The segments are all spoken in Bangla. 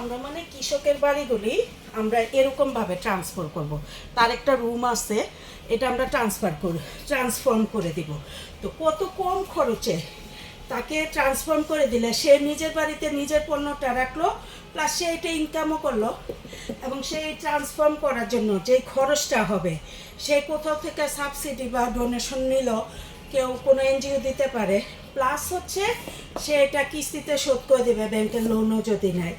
আমরা মানে কৃষকের বাড়িগুলি আমরা এরকমভাবে ট্রান্সফার করব। তার একটা রুম আছে, এটা আমরা ট্রান্সফার কর ট্রান্সফর্ম করে দিব। তো কত কম খরচে তাকে ট্রান্সফর্ম করে দিলে, সে নিজের বাড়িতে নিজের পণ্যটা রাখল প্লাস সে এটা ইনকামও করল, এবং সেই ট্রান্সফর্ম করার জন্য যে খরচটা হবে, সে কোথাও থেকে সাবসিডি বা ডোনেশন নিল, কেউ কোনো এনজিও দিতে পারে প্লাস হচ্ছে সে এটা কিস্তিতে শোধ করে দেবে ব্যাংকের লোনও যদি নেয়।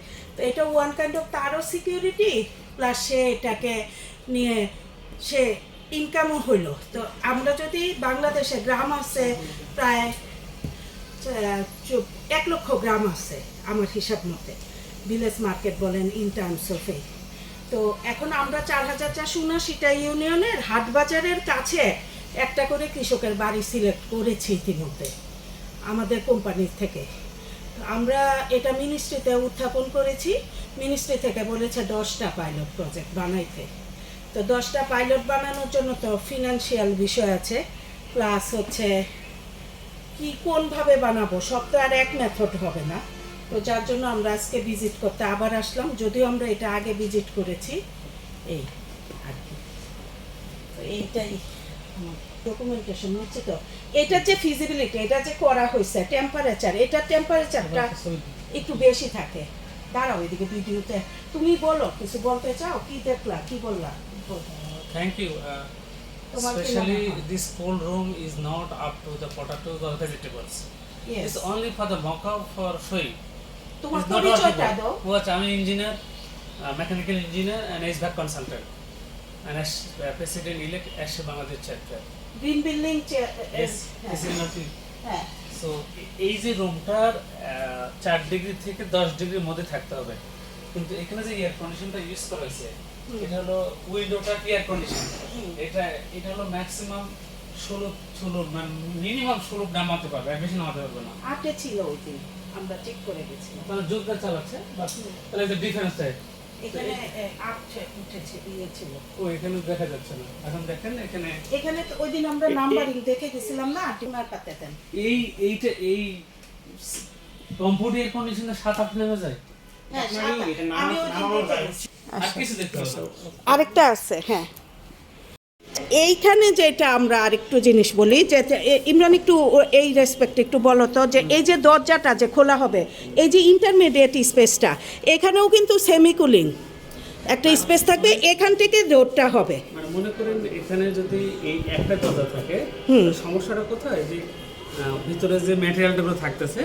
এটা ওয়ান কাইন্ড অফ তারও সিকিউরিটি প্লাস সে এটাকে নিয়ে সে ইনকামও হইল। তো আমরা যদি বাংলাদেশে গ্রাম আছে, প্রায় এক লক্ষ গ্রাম আছে আমার হিসাব মতে। ভিলেজ মার্কেট বলেন ইন টার্মস অফ তো এখন আমরা চার হাজার চারশো উনাশিটা ইউনিয়নের হাট বাজারের কাছে একটা করে কৃষকের বাড়ি সিলেক্ট করেছি ইতিমধ্যে, আমাদের কোম্পানির থেকে। আমরা এটা মিনিস্ট্রিতে উত্থাপন করেছি। মিনিস্ট্রি থেকে বলেছে দশটা পাইলট প্রজেক্ট বানাইতে। তো দশটা পাইলট বানানোর জন্য তো ফিনান্সিয়াল বিষয় আছে। প্লাস হচ্ছে কি কোনভাবে বানাবো, সব তো আর এক মেথড হবে না। তো যার জন্য আমরা আজকে ভিজিট করতে আবার আসলাম। যদিও আমরা এটা আগে ভিজিট করেছি। এই আর কি। এইটাই ডকুমেন্টেশন হচ্ছে তো এটা যে ফিজিবিলিটি এটা যে করা হয়েছে টেম্পারেচার এটা টেম্পারেচারটা একটু বেশি থাকে দাঁড়াও এদিকে ভিডিওতে তুমি বলো কিছু বলতে চাও কি দেখলা কি বললা বলো। Thank you. Uh, তোমার কি especially this cold room is not up to the potatoes or vegetables. Yes. It's only for the mock-up for showing. তোমার পরিচয়টা দাও Watch, uh, mechanical engineer and HVAC consultant. And as uh, president elect Ashe Bangladesh chapter. Green building হ্যাঁ সো এই যে রুমটার চার ডিগ্রি থেকে দশ ডিগ্রির মধ্যে থাকতে হবে। কিন্তু এখানে যে এয়ার কন্ডিশনটা ইউজ করা হয়েছে এটা হলো উইন্ডোটা এয়ার কন্ডিশন এটা এটা হলো ম্যাক্সিমাম ষোলো ষোলো মানে মিনিমাম ষোলো নামাতে পারবে বেশি নামাতে পারবে না। আটে ছিল ওই দিন আমরা চেক করে গেছিলাম। তাহলে জোরদার চালাচ্ছে তাহলে ডিফারেন্স টাইপ এখানে এ, উঠেছে ছিল ও এখানে দেখা যাচ্ছে না। এখন দেখেন এখানে এখানে তো ওই দিন আমরা নাম্বারিং দেখে গেছিলাম না টিমার এই এইটা এই কমফোর্ট এয়ার কন্ডিশনে সাত আট নেমে যায়। হ্যাঁ। আর কিছু দেখতে আরেকটা আছে হ্যাঁ। এইখানে যেটা আমরা আরেকটু জিনিস বলি যে ইমরান একটু এই রেসপেক্ট একটু বলো তো যে এই যে দরজাটা যে খোলা হবে এই যে ইন্টারমিডিয়েট স্পেসটা এখানেও কিন্তু সেমি কুলিং একটা স্পেস থাকবে এখান থেকে রোডটা হবে। মানে মনে করেন এখানে যদি এই একটা দরজা থাকে সমস্যাটা কোথায়? যে ভিতরে যে ম্যাটেরিয়ালটা থাকতেছে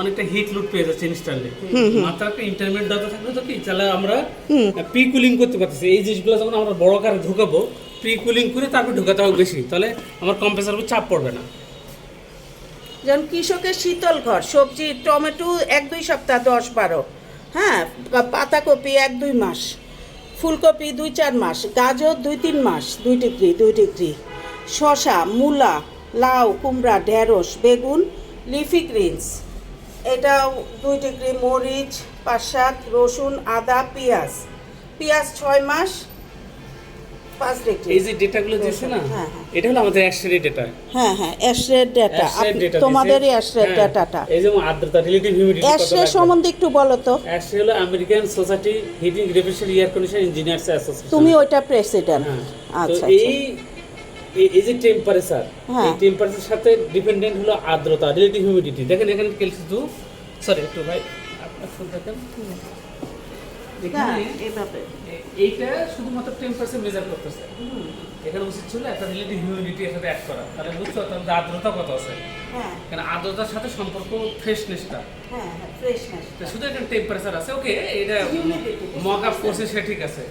অনেকটা হিট লুট পেয়ে যাচ্ছে ইনস্ট্যান্টলি মাত্র একটা ইন্টারমিডিয়েট দরজা থাকলে তো কি? তাহলে আমরা প্রি কুলিং করতে পারতেছি। এই জিনিসগুলো যখন আমরা বড় কারে ঢুকাবো প্রি কুলিং করে তারপর ঢুকাতে হবে বেশি। তাহলে আমার কম্প্রেসার উপর চাপ পড়বে না। যেমন কৃষকের শীতল ঘর, সবজি, টমেটো এক দুই সপ্তাহ, দশ বারো হ্যাঁ পাতাকপি এক দুই মাস, ফুলকপি দুই চার মাস, গাজর দুই তিন মাস, দুই ডিগ্রি দুই ডিগ্রি শশা মূলা, লাউ, কুমড়া, ঢেঁড়স, বেগুন, লিফি গ্রিনস, এটাও দুই ডিগ্রি মরিচ পাশাক রসুন, আদা, পেঁয়াজ পেঁয়াজ ছয় মাস পাঁচ ডিগ্রি এই যে ডেটাগুলো দিয়েছে না? হ্যাঁ, হ্যাঁ। এটা হলো আমাদের অ্যাশরি ডেটা হ্যাঁ হ্যাঁ অ্যাশরের ডেটা তোমাদেরই অ্যাশরের ডেটাটা এই যেমন আর্দ্রতা রিলেটিভ হিউমিডিটি সম্বন্ধে একটু বলো তো। অ্যাশরি হলো American society heating refrigeration air condition engineers association তুমি ওইটা প্রেসিডেন্ট হ্যাঁ। আচ্ছা তো এই যে টেম্পারেচার। এই টেম্পারেচার সাথে ডিপেন্ডেন্ট হলো আর্দ্রতা রিলেটিভ হিউমিডিটি দেখেন এখানে শুধু সরি একটু ভাই আপনার ফোন দেখেন এখানে এ- এইটা শুধুমাত্র টেম্পারেচার মেজার করতেছে। এখানে উচিত ছিল একটা রিলেটিভ হিউমিডিটি এর সাথে অ্যাড করা। তাহলে পারতাম যে আর্দ্রতা কত আছে? হ্যাঁ। কারণ আর্দ্রতার সাথে সম্পর্ক ফ্রেশনেসটা হ্যাঁ হ্যাঁ শুধু এখানে টেম্পারেচার আছে। ওকে এটা মক আপ করছে সে ঠিক আছে।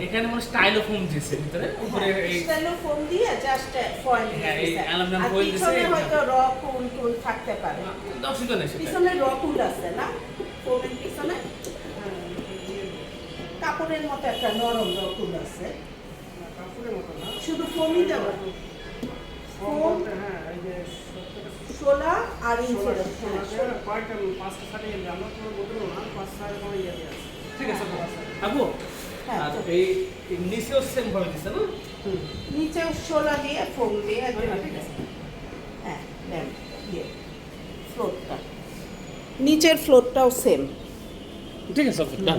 এখানে মানে স্টাইল ফোম দিয়েছে ভিতরে উপরে এই ফোম দিয়ে জাস্ট ফয়েল হ্যাঁ, দিয়েছে আর foil দিছে, পিছনে হয়তো র কুল টুল থাকতে পারে। দর্শিত নেই পিছনে র কুল আছে না? ফোমের পিছনে? কাপড়ের মতো একটা নরম র কুল আছে শুধু ফোমই দেওয়া। ফোম শোলা আর হ্যাঁ ঠিক আছে হ্যাঁ। এই নিচেও সেম ভাবে দিছে না? হুম। নিচে শোলা দিয়ে ফোম দিয়ে হ্যাঁ, ঠিক আছে। হ্যাঁ ইয়ে ফ্লোরটা। নিচের ফ্লোরটাও সেম ঠিক আছে ডান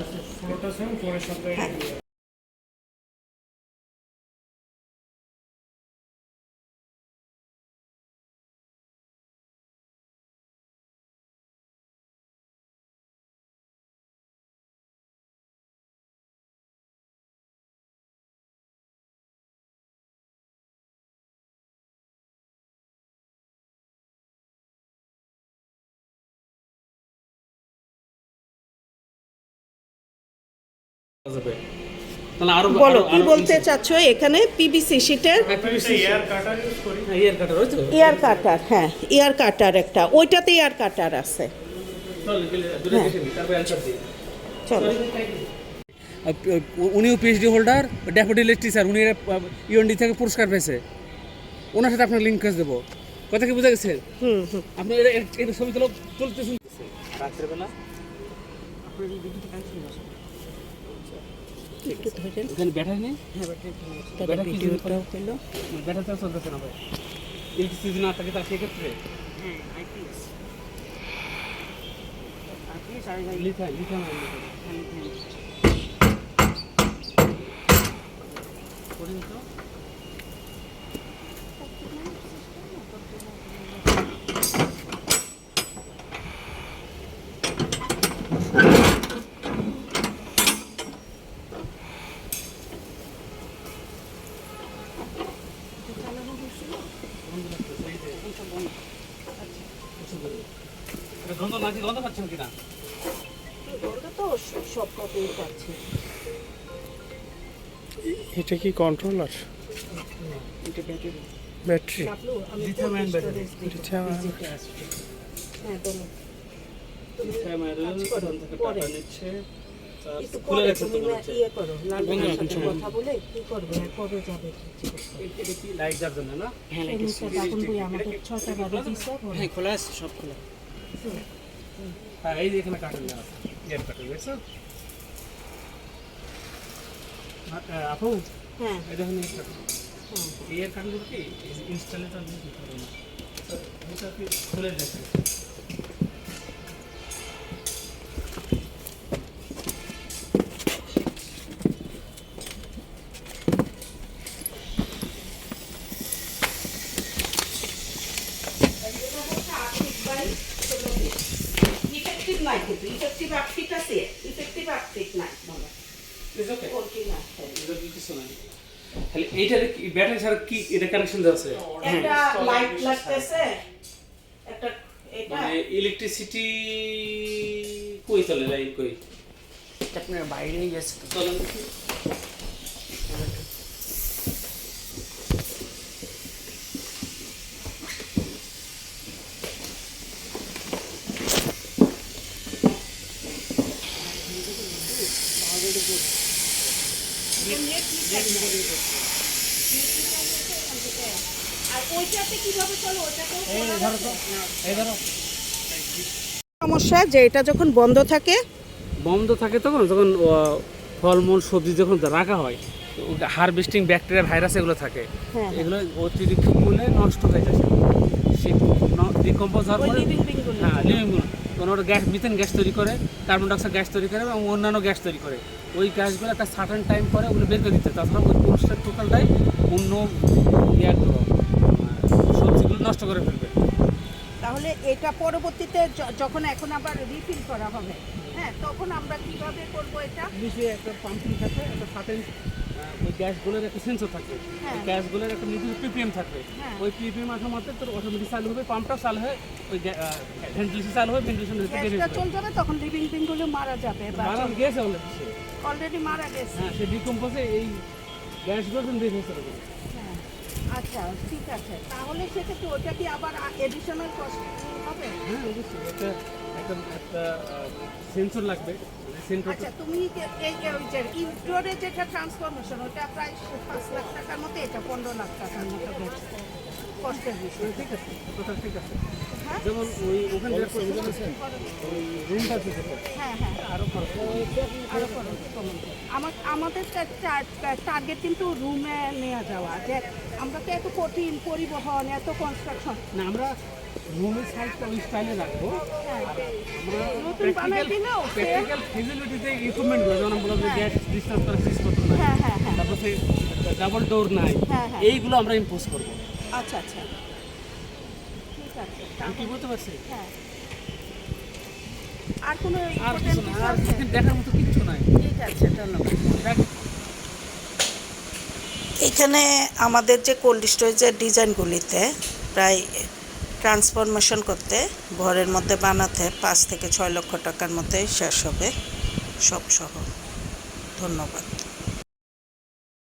বলো আরো- কি আরও বলতে চাচ্ছ? এখানে পিবিসি শিটের PVC এয়ার কাটার হ্যাঁ ইয়ার কাটার হয়েছে এয়ার কাটার এয়ার কাটার একটা। ওইটাতে এয়ার কাটার আছে। চল গেলে দূরে দেখে নি তারপর অ্যানসার দিই। চলো। উনিও পিএইচডি হোল্ডার টিচার উনি ইউএনডি থেকে পুরস্কার পেয়েছে। ওনার সাথে আপনার লিঙ্ক করে দেবো। কথা কি বুঝা গেছে? হুম হুম। আপনি এটা এটা ছবি তুলো তুলতে শুনতেছে। রাত্রেবেলা? একটু ধরেন এখানে ব্যাটারি নেই? হ্যাঁ ব্যাটা কি ভিডিওটাও পেল। ব্যাটারি তো চলতেছে না ভাই। এই না থাকে তাহলে সেক্ষেত্রে লিথাই লিখা লিখা তো? এটা গন্ধ নাকি গন্ধ পাচ্ছেন কিনা ওটা তো সব কপি পাচ্ছে এটা কি কন্ট্রোলার এটা ব্যাটারি ব্যাটারি. হ্যাঁ খুলে পরে তো ইয়ে করো লালনের বন্ধ সাথে রাখুন, কথা বলে কি করবে কবে যাবে কি করবে? এ- এটা কি লাইট যার জন্য না? এই নিচে বই আমাদের ছটা বাজে দিছে হ্যাঁ খোলা আছে সব খোলা। হ্যাঁ এই এখানে কাটেন আছে। গেট কাটেন আপু? হ্যাঁ। এই দেখুন এই কাটেন হ্যাঁ। এই এর কাটেন কি? ইনস্টলেটর দিয়ে কি করবে? এটা কি খুলে দেখেন ইফেক্টিভ আপফিট আছে ইফেক্টিভ আপফিট নাই বাবা ইটস ওকে কোনটি না এটা কিছু নাই। তাহলে এইটার কি ব্যাটারি ছাড়া কি এটা কানেকশন দেওয়া আছে? একটা লাইট লাগতেছে। একটা এটা মানে ইলেকট্রিসিটি কই চলে লাইন কই? আপনার বাইরেই গেছে চলে দেখি আর ওইটাতে কীভাবে চলো ওইটাতেও এই ধরো সমস্যা যে এটা যখন বন্ধ থাকে বন্ধ থাকে তখন যখন ফলমূল সবজি যখন রাখা হয় হারভেস্টিং ব্যাকটেরিয়া ভাইরাস এগুলো থাকে হ্যাঁ। এগুলো অতিরিক্ত করলে নষ্ট হয়ে যায় সে ডিকম্পোজ হওয়ার লিভিং হ্যাঁ লিভিংগুলো ওটা গ্যাস মিথেন গ্যাস তৈরি করে কার্বন ডাইঅক্সাইড গ্যাস তৈরি করে এবং অন্যান্য গ্যাস তৈরি করে। ওই গ্যাসগুলো একটা সার্টেন টাইম পরে ওগুলো বের করে দিতে হয়। তাছাড়া ওই কোর্সটা টোটালটাই অন্য ইয়ারগুলো সবজিগুলো নষ্ট করে ফেলবে। তাহলে এটা পরবর্তীতে যখন এখন আবার রিফিল করা হবে হ্যাঁ তখন আমরা কীভাবে করব এটা? নিচে একটা পাম্পিং থাকে একটা সার্টেন ওই গ্যাসগুলোর একটা সেন্সর থাকে। হ্যাঁ। ওই গ্যাসগুলোর একটা নির্দিষ্ট পিপিএম থাকবে হ্যাঁ। ওই পিপিএম আসার মাত্র তোর অটোমেটিক চালু হবে পাম্পটাও চালু হয় ওই ভেন্টিলেশন চালু হবে ভেন্টিলেশন হতে বেরিয়ে চলে যাবে তখন লিভিং বিনগুলো মারা যাবে মারা গেছে অলরেডি অলরেডি মারা গেছে। হ্যাঁ সে ডিকম্পোজে এই গ্যাসগুলো বের হয়েছে ওরকম। হ্যাঁ আচ্ছা ঠিক আছে। তাহলে সেক্ষেত্রে ওটা কি আবার এডিশনাল কস্ট হবে? হ্যাঁ অবশ্যই। একটা একটা সেন্সর লাগবে। আচ্ছা তুমি এই যে ওই যে ইনডোরে যেটা ট্রান্সফরমেশন ওটা প্রায় পাঁচ লাখ টাকার মতো এটা পনেরো লাখ টাকার মতো কষ্টের বিষয়। ঠিক আছে ঠিক আছে। যেমন ওই ওখানে রুমটা হ্যাঁ হ্যাঁ। আমার আমাদের টার্গেট কিন্তু রুমে নেওয়া যাওয়া। যে আমরা তো এত কঠিন পরিবহন এত কনস্ট্রাকশন না আমরা রুমের সাইজটা ওই স্টাইলে রাখব। আমরা নতুন বানায় দিলেও same। প্র্যাকটিক্যাল ফেসিলিটিতে ইকুইপমেন্টগুলো যেমন বললাম যে গ্যাস ডিসচার্জ করার জিনিসপত্র হ্যাঁ হ্যাঁ হ্যাঁ। তারপর সেই ডাবল ডোর নাই। হ্যাঁ, হ্যাঁ। এইগুলো আমরা ইম্পোজ করব। আচ্ছা আচ্ছা। কি বলতে পারছি? হ্যাঁ। আর কোনো আর important কিছু না আর দেখার মতো কিচ্ছু নাই। ঠিক আছে ধন্যবাদ। এখানে আমাদের যে কোল্ড স্টোরেজের ডিজাইনগুলিতে প্রায় ট্রান্সফরমেশন করতে ঘরের মধ্যে বানাতে পাঁচ থেকে ছয় লক্ষ টাকার মধ্যে শেষ হবে। সব সহ। ধন্যবাদ।